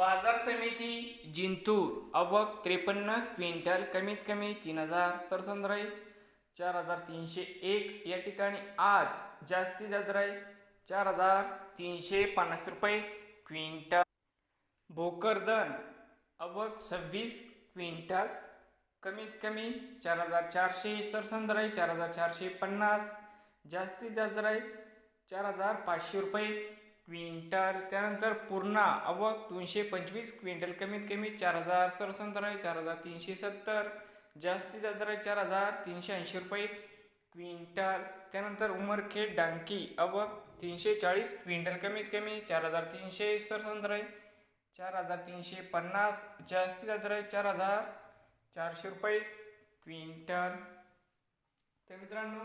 बाजार समिती जिंतूर अवक त्रेपन्न क्विंटल कमीत कमी तीन हजार सरसंद्राई चार हजार तीनशे एक. या ठिकाणी आज जास्तीत जास्त राही चार हजार तीनशे पन्नास रुपये क्विंटल. भोकरदन अवक सव्वीस क्विंटल कमीत कमी चार हजार चारशे सरसंद्राई चार हजार चारशे पन्नास. जास्तीत जास्त राही चार हजार पाचशे रुपये क्विंटल त्यानंतर पूर्णा अवक दोनशे पंचवीस क्विंटल कमीत कमी चार हजार सरसंद्राई चार हजार तीनशे सत्तर जास्तीत जास्त चार हजार तीनशे ऐंशी रुपये क्विंटल त्यानंतर उमरखेड डांकी अवक तीनशे चाळीस क्विंटल कमीत कमी चार हजार तीनशे सरसंद्राई चार हजार तीनशे पन्नास जास्तीत जास्त आहे चार हजार चारशे रुपये क्विंटल. तर मित्रांनो